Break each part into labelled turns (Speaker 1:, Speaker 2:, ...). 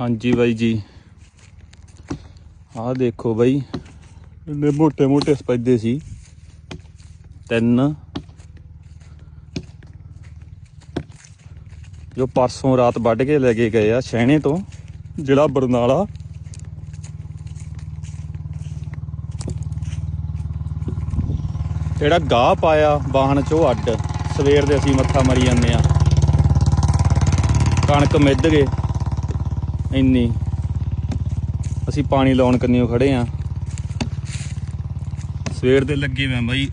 Speaker 1: ਹਾਂਜੀ ਬਾਈ ਜੀ। ਆਹ ਦੇਖੋ ਬਾਈ ਇਹਨੇ ਮੋਟੇ ਮੋਟੇ ਸਪੈਦੇ ਸੀ। ਤਿੰਨ। ਜੋ ਪਰਸੋਂ ਰਾਤ ਵੱਢ ਕੇ ਲੈ ਕੇ ਗਏ ਆ ਸ਼ਹਿਣੇ ਤੋਂ, ਜਿਹੜਾ ਬਰਨਾਲਾ। ਜਿਹੜਾ ਗਾਹ ਪਾਇਆ ਵਾਹਨ ਚੋਂ ਅੱਡ, ਸਵੇਰ ਦੇ ਅਸੀਂ ਮੱਥਾ ਮਰੀ ਜਾਂਦੇ ਆ। ਕਣਕ ਮਿੱਧ ਗਏ। ਇੰਨੀ। ਅਸੀਂ ਪਾਣੀ ਲਾਉਣ ਕੰਨਿਓ ਖੜੇ ਆ। ਸਵੇਰ ਦੇ ਲੱਗੇ ਮੈਂ ਬਾਈ।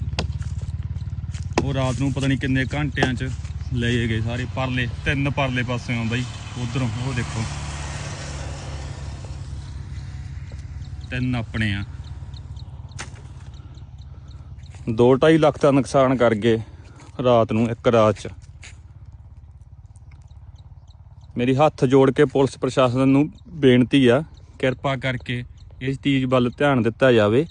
Speaker 1: ਉਹ ਰਾਤ ਨੂੰ ਪਤਾ ਨਹੀਂ ਕਿੰਨੇ ਘੰਟਿਆਂ ਚ ਲਏ ਗਏ ਸਾਰੇ ਪਰਲੇ, ਤਿੰਨ ਪਰਲੇ ਪਾਸਿਓਂ ਬਾਈ। ਉਧਰੋਂ, ਉਹ ਦੇਖੋ। ਤਿੰਨ ਆਪਣੇ ਆ। 2.5 ਲੱਖ ਦਾ ਨੁਕਸਾਨ ਕਰ ਗਏ ਰਾਤ ਨੂੰ ਇੱਕ ਰਾਤ ਚ। ਮੇਰੀ ਹੱਥ ਜੋੜ ਕੇ ਪੁਲਿਸ ਪ੍ਰਸ਼ਾਸਨ ਨੂੰ ਬੇਨਤੀ ਆ, ਕਿਰਪਾ ਕਰਕੇ ਇਸ ਚੀਜ਼ ਵੱਲ ਧਿਆਨ ਦਿੱਤਾ ਜਾਵੇ।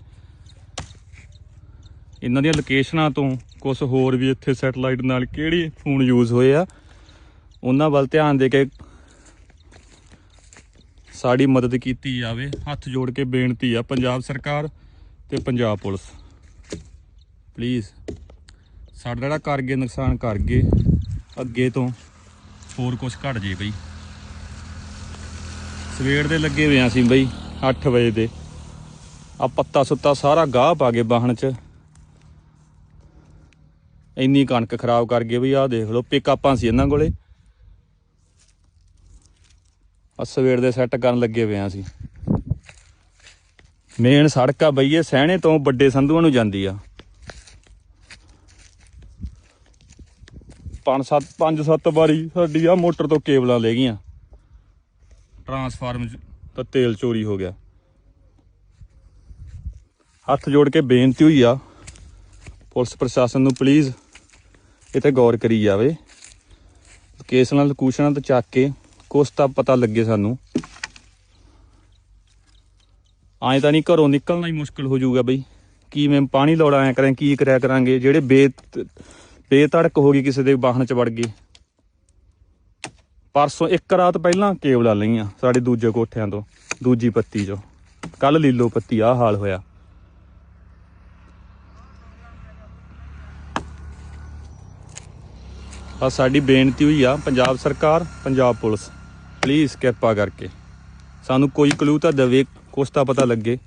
Speaker 1: ਇਹਨਾਂ ਦੀਆਂ ਲੋਕੇਸ਼ਨਾਂ ਤੋਂ ਕੁਝ ਹੋਰ ਵੀ ਇੱਥੇ ਸੈਟਲਾਈਟ ਨਾਲ ਕਿਹੜੇ ਫੋਨ ਯੂਜ਼ ਹੋਏ ਆ, ਉਹਨਾਂ ਵੱਲ ਧਿਆਨ ਦੇ ਕੇ ਸਾਡੀ ਮਦਦ ਕੀਤੀ ਜਾਵੇ। ਹੱਥ ਜੋੜ ਕੇ ਬੇਨਤੀ ਆ, ਪੰਜਾਬ ਸਰਕਾਰ ਤੇ ਪੰਜਾਬ ਪੁਲਿਸ। ਪਲੀਜ਼ ਸਾਡਾ ਜਿਹੜਾ ਕਰ ਗਏ, ਨੁਕਸਾਨ ਕਰ ਗਏ, ਅੱਗੇ ਤੋਂ ਹੋਰ ਕੁਝ ਘਟ ਜੇ ਬਈ। ਸਵੇਰ ਦੇ ਲੱਗੇ ਹੋਏ ਆ ਸੀ ਬਈ 8 ਵਜੇ ਦੇ। ਆ ਪੱਤਾ ਸੁੱਤਾ, ਸਾਰਾ ਗਾਹ ਪਾ ਗਏ ਬਾਹਣ ਚ। ਇੰਨੀ ਕਣਕ ਖਰਾਬ ਕਰ ਗਏ ਬਈ, ਆਹ ਦੇਖ ਲਓ, ਪਿਕਅਪਾਂ ਸੀ ਇਹਨਾਂ ਕੋਲੇ। ਆ ਸਵੇਰ ਦੇ ਸੈੱਟ ਕਰਨ ਲੱਗੇ ਹੋਏ ਆ ਸੀ ਮੇਨ ਸੜਕ ਆ ਬਈ, ਇਹ ਸਹਿਣੇ ਤੋਂ ਵੱਡੇ ਸੰਧੂਆਂ ਨੂੰ ਜਾਂਦੀ ਆ। ਪੰਜ ਸੱਤ ਪੰਜ ਸੱਤ ਵਾਰੀ ਸਾਡੀ ਆ ਮੋਟਰ ਤੋਂ ਕੇਬਲਾਂ ਲੈ ਗਈਆਂ। ਟਰਾਂਸਫਾਰਮ ਤਾਂ ਤੇਲ ਚੋਰੀ ਹੋ ਗਿਆ। ਹੱਥ ਜੋੜ ਕੇ ਬੇਨਤੀ ਹੋਈ ਆ ਪੁਲਿਸ ਪ੍ਰਸ਼ਾਸਨ ਨੂੰ ਪਲੀਜ਼ ਇਹ ਤੇ ਗੌਰ ਕਰੀ ਜਾਵੇ। ਕੇਸ ਨਾਲ ਕੂਸ਼ਨਾਂ ਤੋਂ ਚੱਕ ਕੇ ਕੁਛ ਤਾਂ ਪਤਾ ਲੱਗੇ ਸਾਨੂੰ। ਐਂ ਤਾਂ ਨਹੀਂ ਘਰੋਂ ਨਿਕਲਣਾ ਹੀ ਮੁਸ਼ਕਲ ਹੋ ਜਾਊਗਾ ਬਈ। ਕਿਵੇਂ ਪਾਣੀ ਲੋੜਾ ਐ ਕਰਾਂ ਕੀ ਕਰਿਆ ਕਰਾਂਗੇ ਜਿਹੜੇ ਬੇ ਬੇਤੜਕ ਹੋ ਗਈ ਕਿਸੇ ਦੇ ਵਾਹਨ ਚ ਵੜ ਗਈ। ਪਰਸੋਂ ਇੱਕ ਰਾਤ ਪਹਿਲਾਂ ਕੇਬਲਾਂ ਲਈਆਂ ਸਾਡੇ ਦੂਜੇ ਕੋਠਿਆਂ ਤੋਂ, ਦੂਜੀ ਪੱਤੀ ਚੋਂ। ਕੱਲ ਲੀਲੋ ਪੱਤੀ ਆ ਹਾਲ ਹੋਇਆ। ਆ ਸਾਡੀ ਬੇਨਤੀ ਹੋਈ ਆ, ਪੰਜਾਬ ਸਰਕਾਰ, ਪੰਜਾਬ ਪੁਲਿਸ ਪਲੀਜ਼ ਕਿਰਪਾ ਕਰਕੇ। ਸਾਨੂੰ ਕੋਈ ਕਲੂ ਤਾਂ ਦੇਵੇ, ਕੁਛ ਤਾਂ ਪਤਾ ਲੱਗੇ।